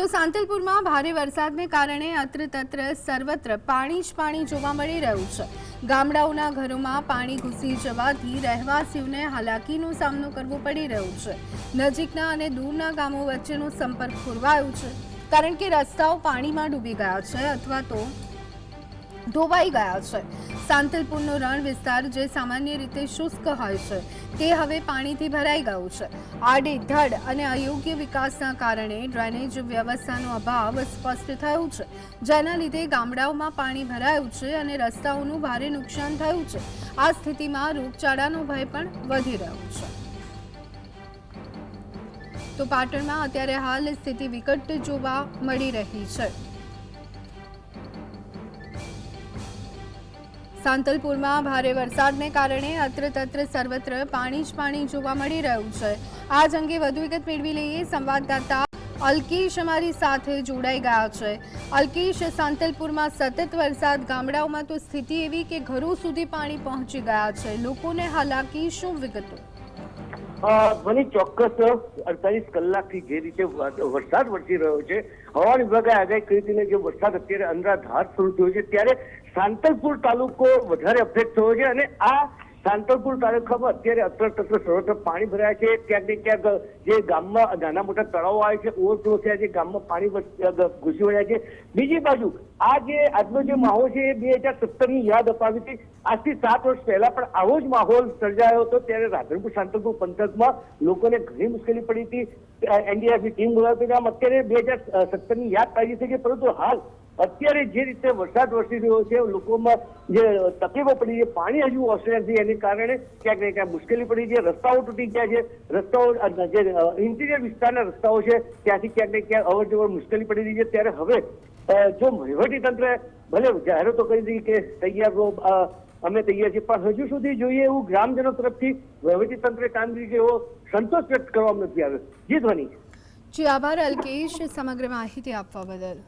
તો સાંતલપુરમાં ભારે વરસાદને કારણે અત્ર તત્ર સર્વત્ર પાણી જ પાણી જોવા મળી રહ્યું છે. ગામડાઓના ઘરોમાં પાણી ઘૂસી જવાથી રહેવાસીઓને હાલાકીનો સામનો કરવો પડી રહ્યો છે. નજીકના અને દૂરના ગામો વચ્ચેનો સંપર્ક ખોરવાયો છે. કારણ કે રસ્તાઓ પાણીમાં ડૂબી ગયા છે અથવા તો ધોવાઈ ગયા છે. સાંતલપુરનો રણ વિસ્તાર જે સામાન્ય રીતે શુષ્ક હોય છે, તે હવે પાણીથી ભરાઈ ગયું છે. આડે ધડ અને અયોગ્ય વિકાસના કારણે ડ્રેનેજ વ્યવસ્થાનો અભાવ સ્પષ્ટ થયો છે. જેના લીધે ગામડાઓમાં પાણી ભરાયું છે અને રસ્તાઓનું ભારે નુકસાન થયું છે. આ સ્થિતિમાં રોગચાળાનો ભય પણ વધી રહ્યો છે. તો પાટણમાં અત્યારે હાલ સ્થિતિ વિકટ જોવા મળી રહી છે. સાંતલપુરમાં ભારે વરસાદને કારણે અત્ર તત્ર સર્વત્ર પાણી જ પાણી જોવા મળી રહ્યું છે. આ જ અંગે વધુ વિગત મેળવી લઈએ. સંવાદદાતા અલ્કેશ અમારી સાથે જોડાઈ ગયા છે. અલ્કેશ, સાંતલપુરમાં સતત વરસાદ, ગામડાઓમાં તો સ્થિતિ એવી કે ઘરો સુધી પાણી પહોંચી ગયા છે. લોકોને હાલાકી શું વિગતો? મને ચોક્કસ અડતાલીસ કલાકથી જે રીતે વરસાદ વરસી રહ્યો છે, હવામાન વિભાગે આગાહી કરી હતી જે વરસાદ અત્યારે અનરાધાર શરૂ થયો છે, ત્યારે સાંતલપુર તાલુકો વધારે અપડેટ થયો છે અને આ સાંતલપુર તાલુકામાં અત્યારે અત્ર સર્વત્ર પાણી ભરાયા છે. ક્યાંક ને ક્યાંક જે ગામમાં નાના મોટા તળાવો આવે છે, ઓવરફ્લો થયા છે, ગામમાં પાણી ઘૂસી વળ્યા છે. બીજી બાજુ આ જે આજનો જે માહોલ છે એ બે હજાર સત્તરની યાદ અપાવી હતી. આજથી સાત વર્ષ પહેલા પણ આવો જ માહોલ સર્જાયો હતો. ત્યારે રાધનપુર સાંતલપુર પંથકમાં લોકોને ઘણી મુશ્કેલી પડી હતી. એનડીઆરએફની ટીમ બોલાવતી આમ અત્યારે બે હજાર સત્તરની યાદ તાજી થઈ છે પરંતુ હાલ અત્યારે જે રીતે વરસાદ વરસી રહ્યો છે, લોકોમાં જે તકલીફો પડી છે, પાણી હજુ ઓસરે નથી એને કારણે ક્યાંક ને ક્યાંક મુશ્કેલી પડી છે, રસ્તાઓ તૂટી ગયા છે, રસ્તાઓ જે ઇન્ટિરિયર વિસ્તારના રસ્તાઓ છે, ત્યાંથી ક્યાંક ને ક્યાંક અવર જવર મુશ્કેલી પડી રહી છે. ત્યારે હવે જો વહીવટી તંત્ર ભલે જાહેરાતો કરી દીધી કે તૈયાર અમે તૈયાર છીએ, પણ હજુ સુધી જોઈએ એવું ગ્રામજનો તરફથી વહીવટી તંત્રે કામગીરી જેવો સંતોષ વ્યક્ત કરવામાં નથી આવ્યો. જી ધ્વની. જી, આભાર અલ્કેશ, સમગ્ર માહિતી આપવા બદલ.